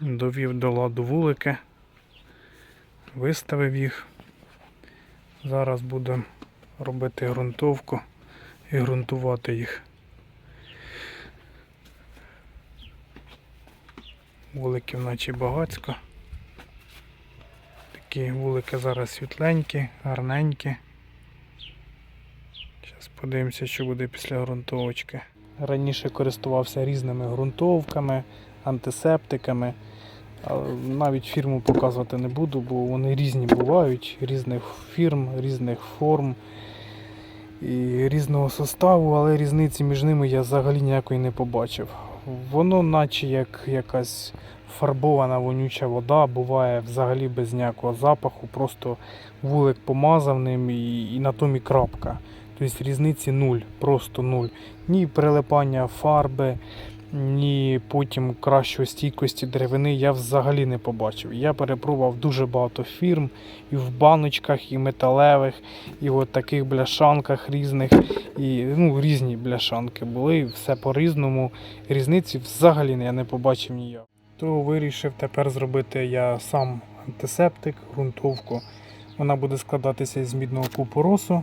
довів до ладу вулики, виставив їх. Зараз будемо робити ґрунтовку і ґрунтувати їх. Вуликів наче багацько. Такі вулики зараз світленькі, гарненькі. Зараз подивимося, що буде після ґрунтовочки. Раніше користувався різними ґрунтовками, антисептиками. Навіть фірму показувати не буду, бо вони різні бувають, різних фірм, різних форм і різного составу, але різниці між ними я взагалі ніякої не побачив. Воно наче як якась фарбована вонюча вода, буває взагалі без ніякого запаху, просто вулик помазав ним і, і на тому і крапка. Тобто різниці нуль, просто нуль. Ні прилипання фарби, ні потім кращої стійкості деревини я взагалі не побачив. Я перепробував дуже багато фірм і в баночках, і металевих, і от таких бляшанках різних, і ну, різні бляшанки були, все по-різному. Різниці взагалі я не побачив ніяк. То вирішив тепер зробити я сам антисептик, ґрунтовку. Вона буде складатися із мідного купоросу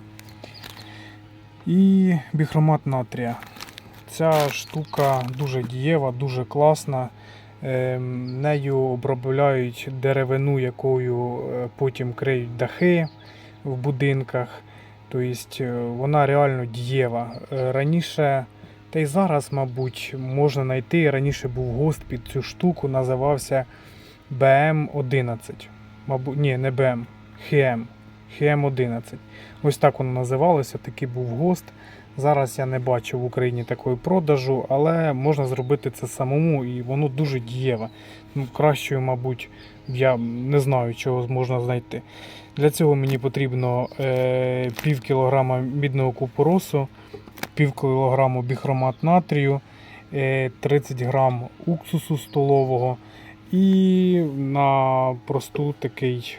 і біхромат натрія. Ця штука дуже дієва, дуже класна. Ем, Нею обробляють деревину, якою е, потім криють дахи в будинках. Тобто е, вона реально дієва. Е, Раніше, та й зараз, мабуть, можна знайти. Раніше був ГОСТ під цю штуку, називався BM11. Мабуть, ні, не BM, HM. HM11. Ось так воно називалося, такий був ГОСТ. Зараз я не бачу в Україні такої продажу, але можна зробити це самому і воно дуже дієве. Ну, кращою, мабуть, я не знаю, чого можна знайти. Для цього мені потрібно е, пів кілограма мідного купоросу, пів кілограму біхромат натрію, е, 30 грам уксусу столового і на просту такий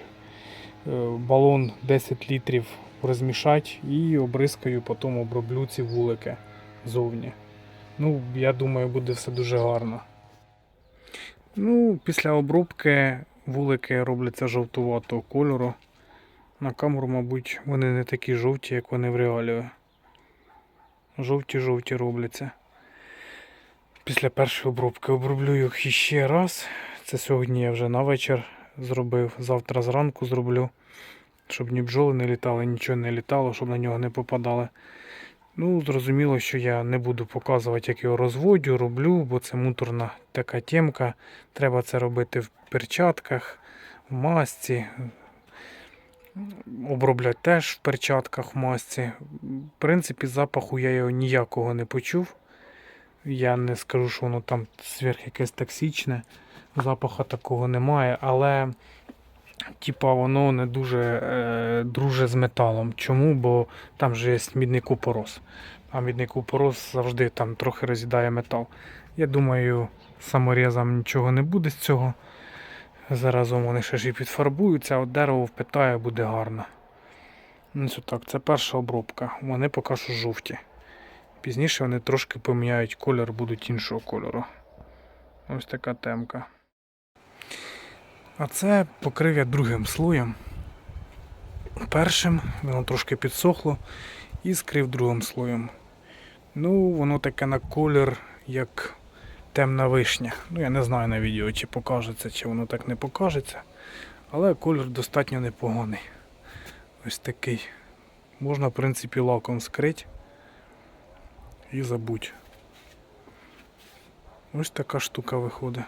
балон 10 літрів розмішати і обризкаю, потім оброблю ці вулики зовні. Ну, я думаю, буде все дуже гарно. Ну, після обробки вулики робляться жовтуватого кольору. На камеру, мабуть, вони не такі жовті, як вони в реалі. Жовті-жовті робляться. Після першої обробки оброблю їх іще раз. Це сьогодні я вже на вечір зробив. Завтра зранку зроблю щоб ні бджоли не літали, нічого не літало, щоб на нього не попадали. Ну, зрозуміло, що я не буду показувати, як його розводю, роблю, бо це муторна така темка. Треба це робити в перчатках, в масці. Оброблять теж в перчатках в масці. В принципі, запаху я його ніякого не почув. Я не скажу, що воно там сверх якесь токсичне. Запаха такого немає, але Типа воно не дуже е, друже з металом. Чому? Бо там же є мідний купорос. А мідний купорос завжди там трохи роз'їдає метал. Я думаю, саморізом нічого не буде з цього. Заразом вони ще ж і підфарбуються, от дерево впитає, буде гарно. Ну, це так, це перша обробка. Вони поки що жовті. Пізніше вони трошки поміняють колір, будуть іншого кольору. Ось така темка. А це покрив я другим слоєм. Першим воно трошки підсохло і скрив другим слоєм. Ну, воно таке на колір, як темна вишня. Ну, я не знаю на відео, чи покажеться, чи воно так не покажеться. Але колір достатньо непоганий. Ось такий. Можна, в принципі, лаком скрити і забудь. Ось така штука виходить.